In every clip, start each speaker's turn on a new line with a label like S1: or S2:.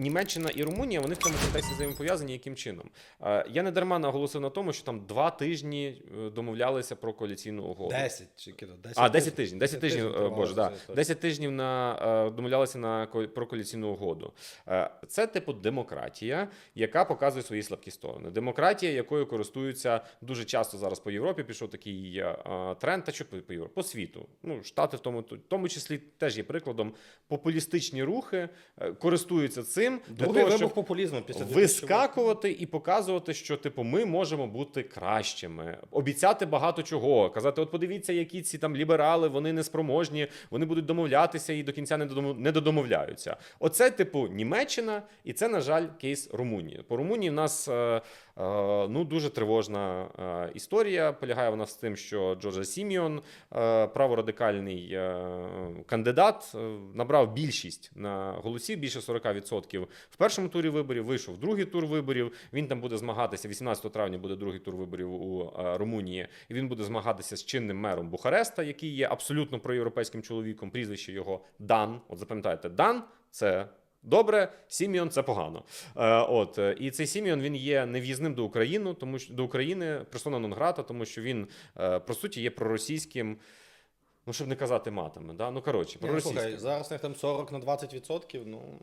S1: Німеччина і Румунія вони в цьому контексті взаємопов'язані яким чином? Е, Я не дарма наголосив на тому, що там два тижні е, домовлялися про коаліційну угоду.
S2: 10 чи кидо, 10
S1: А, 10 тижнів, 10 тижнів,
S2: тривала
S1: боже, да. 10 тижнів на е, домовлялися на про коаліційну угоду. Це типу демократія, яка показує свої слабкі сторони. Демократія, якою користуються дуже часто зараз по Європі. Пішов такий тренд, та що по Європі, по світу. Ну, штати в тому, в тому числі теж є прикладом. Популістичні рухи користуються цим для
S2: Другий
S1: того,
S2: вибух
S1: щоб
S2: популізму після
S1: вискакувати і показувати, що типу ми можемо бути кращими, обіцяти багато чого, казати: от подивіться, які ці там ліберали, вони неспроможні, вони будуть домовлятися і до кінця не додому- не додомовляються. Оце, типу, Німеччина, і це, на жаль, кейс Румунії. По Румунії в нас е, ну дуже тривожна е, історія. Полягає вона з тим, що Джорджа Сіміон, е, праворадикальний е, кандидат, е, набрав більшість на голосів, більше 40% в першому турі виборів. Вийшов в другий тур виборів. Він там буде змагатися. 18 травня буде другий тур виборів у е, Румунії. І він буде змагатися з чинним мером Бухареста, який є абсолютно проєвропейським чоловіком. Прізвище його Дан. От запам'ятайте, Дан це. Добре, Сіміон це погано. Е, от е, і цей Сіміон він є нев'їзним до України, тому що до України персона нонграта, тому що він е, по суті є проросійським. Ну, щоб не казати матами, да? ну коротше,
S2: Ні,
S1: проросійським.
S2: слухай, зараз них там 40 на 20%, ну...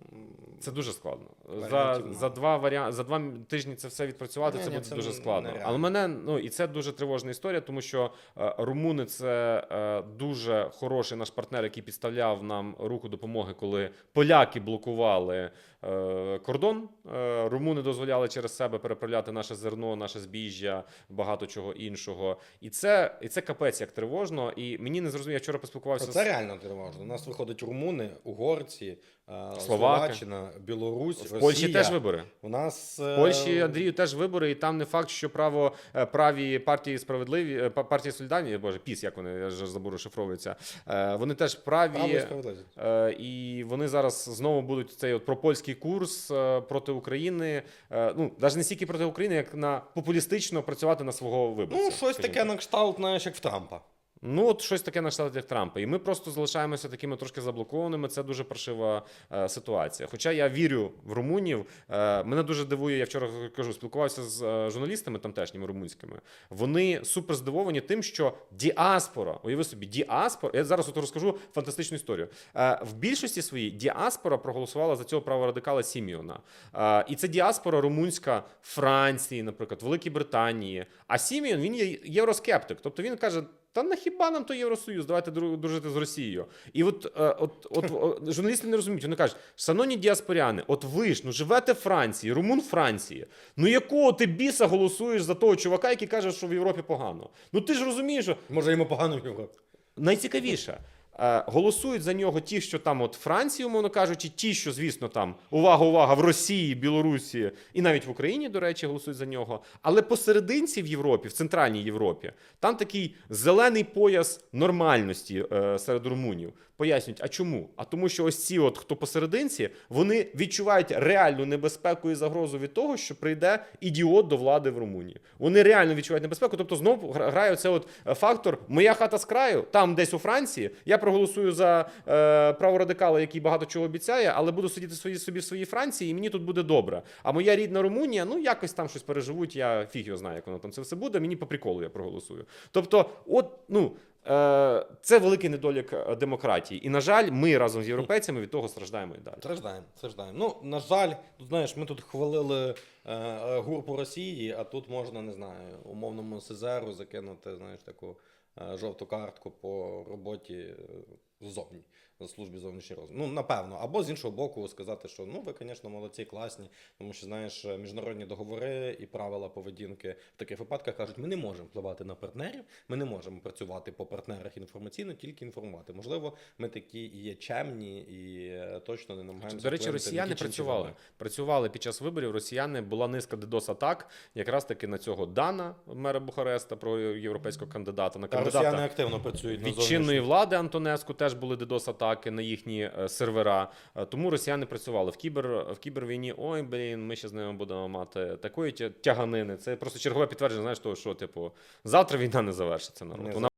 S1: Це дуже складно. За, за два варіанти за два тижні це все відпрацювати.
S2: Ні,
S1: це
S2: ні,
S1: буде
S2: це
S1: дуже складно.
S2: нереально.
S1: Але мене ну і це дуже тривожна історія, тому що е, румуни це е, дуже хороший наш партнер, який підставляв нам руку допомоги, коли поляки блокували е, кордон. Е, румуни дозволяли через себе переправляти наше зерно, наше збіжжя, багато чого іншого. І це і це капець як тривожно. І мені не зрозуміло, я вчора поспілкувався
S2: Це
S1: з
S2: реально тривожно. У нас виходять румуни, угорці, е,
S1: Словаки.
S2: Словаччина, Білорусь,
S1: в Польщі
S2: Росія.
S1: теж вибори.
S2: У нас...
S1: В Польщі Андрію теж вибори, і там не факт, що право е, праві партії справедливі е, партії солідарні, боже, піс, як вони я ж забув, розшифровуються. е, Вони теж праві.
S2: Право і.
S1: Е, І вони зараз знову будуть цей от пропольський курс е, проти України. е, Ну навіть не стільки проти України, як на популістично працювати на свого виборця.
S2: Ну, щось таке
S1: так.
S2: на кшталт, знаєш, як в Трампа.
S1: Ну, от щось таке на кшталт як Трампа. І ми просто залишаємося такими трошки заблокованими. Це дуже паршива е, ситуація. Хоча я вірю в румунів. Е, мене дуже дивує, я вчора кажу, спілкувався з е, журналістами тамтешніми румунськими. Вони супер здивовані тим, що діаспора, уяви собі, діаспора. Я зараз от розкажу фантастичну історію. Е, в більшості своїй діаспора проголосувала за цього праворадикала Сіміона. Е, і це діаспора румунська Франції, наприклад, Великій Британії. А Сіміон він є євроскептик. Тобто він каже. Та на хіба нам то Євросоюз? Давайте дру- дружити з Росією. І от, от, от, от, журналісти не розуміють. Вони кажуть, шановні діаспоряни, от ви ж ну живете в Франції, румун Франції. Ну якого ти біса голосуєш за того чувака, який каже, що в Європі погано? Ну ти ж розумієш, що
S2: Може, йому погано в Європі.
S1: найцікавіше. Е, Голосують за нього ті, що там, от Франції, умовно кажучи, ті, що, звісно, там увага, увага в Росії, Білорусі і навіть в Україні, до речі, голосують за нього. Але посерединці в Європі, в центральній Європі, там такий зелений пояс нормальності е, серед румунів. Пояснюють, а чому? А тому, що ось ці, от хто посерединці, вони відчувають реальну небезпеку і загрозу від того, що прийде ідіот до влади в Румунії. Вони реально відчувають небезпеку. Тобто знову гра- грає оце от е, фактор Моя хата з краю, там десь у Франції. Я проголосую за е, праворадикала, який багато чого обіцяє, але буду сидіти свої, собі в своїй Франції, і мені тут буде добре. А моя рідна Румунія, ну якось там щось переживуть. Я фіг його знаю, як воно там це все буде. Мені по приколу я проголосую. Тобто, от ну. е, Це великий недолік е, демократії, і на жаль, ми разом з європейцями від того страждаємо і далі.
S2: Страждаємо, страждаємо. Ну, на жаль, тут знаєш, ми тут хвалили е, е, гурпу Росії, а тут можна, не знаю, умовному СЗРу закинути, знаєш, таку жовту картку по роботі е, ззовні, на службі зовнішньої розвитку. Ну, напевно. Або з іншого боку сказати, що ну, ви, звісно, молодці, класні, тому що, знаєш, е, міжнародні договори і правила поведінки в таких випадках кажуть, ми не можемо впливати на партнерів, ми не можемо працювати по партнерах інформаційно, тільки інформувати. Можливо, ми такі і є чемні і е, точно не намагаємося.
S1: До речі, росіяни працювали. Працювали під час виборів. Росіяни була низка ддос атак, якраз таки на цього Дана, мера Бухареста, про європейського кандидата, на кандидата
S2: росіяни активно працюють
S1: від чинної влади Антонеску теж були ддос атаки на їхні е, сервера. Е, Тому росіяни працювали в кібер в кібервійні. Ой, блін, ми ще з ними будемо мати такої тяганини. Це просто чергове підтвердження. Знаєш того, що типу завтра війна не завершиться. Народ.
S2: Не